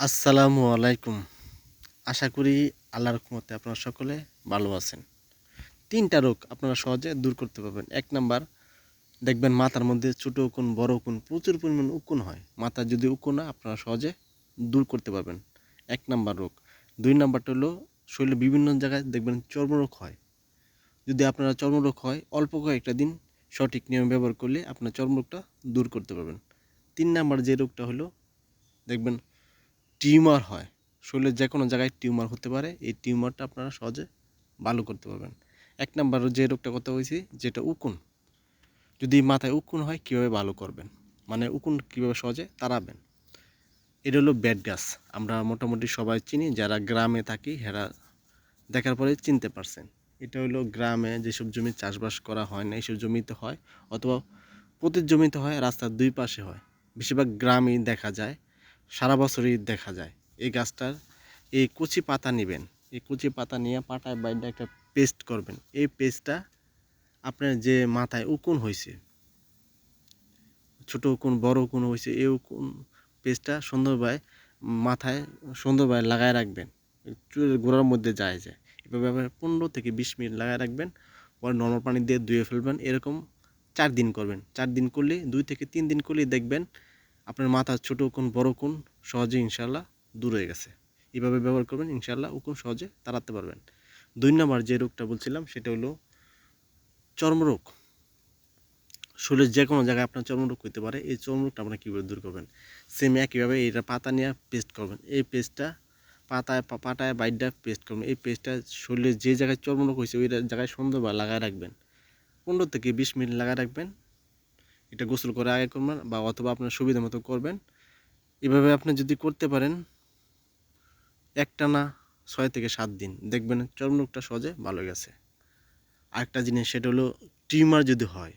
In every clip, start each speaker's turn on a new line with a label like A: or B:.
A: আসসালামু আলাইকুম। আশা করি আল্লাহর রহমতে আপনারা সকলে ভালো আছেন। তিনটা রোগ আপনারা সহজে দূর করতে পারবেন। এক নাম্বার, দেখবেন মাথার মধ্যে ছোটো উকুন, বড় উকুন, প্রচুর পরিমাণ উকুন হয়। মাথা যদি উকুন হয় আপনারা সহজে দূর করতে পারবেন। এক নাম্বার রোগ। দুই নাম্বারটা হলো, শরীরে বিভিন্ন জায়গায় দেখবেন চর্মরোগ হয়। যদি আপনারা চর্মরোগ হয়, অল্প কয়েকটা দিন সঠিক নিয়ম ব্যবহার করলে আপনার চর্মরোগটা দূর করতে পারবেন। তিন নাম্বার যে রোগটা হলো, দেখবেন টিউমার হয়। শরীরের যে কোনো জায়গায় টিউমার হতে পারে। এই টিউমারটা আপনারা সহজে ভালো করতে পারবেন। এক নাম্বার যে রোগটা কথা হয়েছে যেটা উকুন। যদি মাথায় উকুন হয়, কীভাবে ভালো করবেন? মানে উকুন কীভাবে সহজে তাড়াবেন? এটা হলো ব্যাড গাছ। আমরা মোটামুটি সবাই চিনি, যারা গ্রামে থাকি, হেরা দেখার পরে চিনতে পারছেন। এটা হলো গ্রামে যেসব জমি চাষবাস করা হয় না, এইসব জমিতে হয়, অথবা প্রতি জমিতে হয়, রাস্তার দুই পাশে হয়। বেশিরভাগ গ্রামেই দেখা যায়। সারা বছরই দেখা যায়। এই গাছটার এই কুচি পাতা নেবেন। এই কুচি পাতা নিয়ে পাটায় বাইরে একটা পেস্ট করবেন। এই পেস্টটা আপনার যে মাথায় উকুন হয়েছে ছোট উকুন, বড় উকুন হয়েছে এই উকুন পেস্টটা সুন্দরভাবে মাথায় সুন্দরভাবে লাগায় রাখবেন। চুলের গোড়ার মধ্যে যায় যায়। এভাবে আবার পনেরো থেকে বিশ মিনিট লাগায় রাখবেন। পরে নর্মাল পানি দিয়ে ধুয়ে ফেলবেন। এরকম চার দিন করবেন। চার দিন করলে, দুই থেকে তিন দিন করলেই দেখবেন আপনার মাথার ছোটো কোন বড় কোন সহজে ইনশাল্লাহ দূর হয়ে গেছে। এভাবে ব্যবহার করবেন ইনশাল্লাহ উকুন সহজে তাড়াতে পারবেন। দুই নম্বর যে রোগটা বলছিলাম, সেটা হলো চর্মরোগ শরীরের যে কোনো জায়গায় আপনার চর্মরোগ হইতে পারে, এই চর্মরোগটা আপনার কীভাবে দূর করবেন? সেম একইভাবে এইটা পাতা নিয়ে পেস্ট করবেন। এই পেস্টটা পাতায় পাটায় বাইরটা পেস্ট করবেন। এই পেস্টটা শরীরের যে জায়গায় চর্মরোগ হয়েছে ওই জায়গায় সুন্দরভাবে লাগায় রাখবেন। পনেরো থেকে বিশ মিনিট লাগায় রাখবেন। এটা গোসল করে আগে করবেন বা অথবা আপনার সুবিধা মতো করবেন। এভাবে আপনি যদি করতে পারেন একটানা ছয় থেকে সাত দিন। দেখবেন চর্মরোগটা সহজে ভালো গেছে। আরেকটা জিনিস, সেটা হলো টিউমার যদি হয়,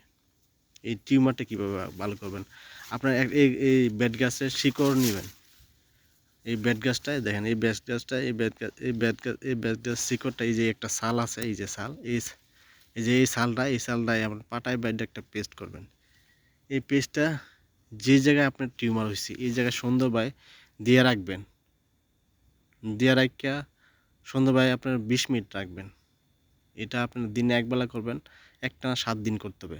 A: এই টিউমারটা কীভাবে ভালো করবেন? আপনার এই ব্যাট গাছের শিকড় নেবেন। এই ব্যাট গাছটায় দেখেন, এই ব্যাট গাছটা এই ব্যাট গাছ এই ব্যাট গাছ এই ব্যাট গাছ শিকড়টা, এই যে একটা সাল আছে, এই যে সাল, এই এই যে এই সালটা এই সালটায় আপনার পাটায় বাইরে একটা পেস্ট করবেন। এই পেস্টটা যে জায়গায় আপনার টিউমার হয়েছে এই জায়গায় সুন্দরভাবে দিয়ে রাখবেন। দিয়ে রাখিয়া সুন্দরভাবে আপনার বিশ মিনিট রাখবেন। এটা আপনার দিনে একবেলা করবেন, একটা সাত দিন করতে হবে।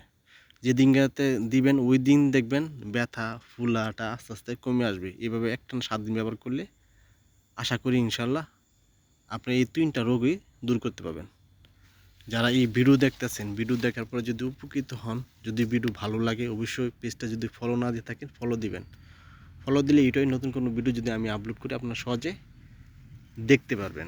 A: যে দিনটাতে দিবেন, ওই দিন দেখবেন ব্যথা, ফুলাটা আস্তে আস্তে কমে আসবে। এভাবে একটা সাত দিন ব্যবহার করলে আশা করি ইনশাল্লাহ আপনি এই তিনটা রোগই দূর করতে পারবেন। যারা এই ভিডিও দেখতেছেন, ভিডিও দেখার পরে যদি উপকৃত হন, যদি ভিডিও ভালো লাগে, অবশ্যই পেজটা যদি ফলো না দিয়ে থাকেন ফলো দিবেন। ফলো দিলে এটাই নতুন কোনো ভিডিও যদি আমি আপলোড করি, আপনারা সহজে দেখতে পারবেন।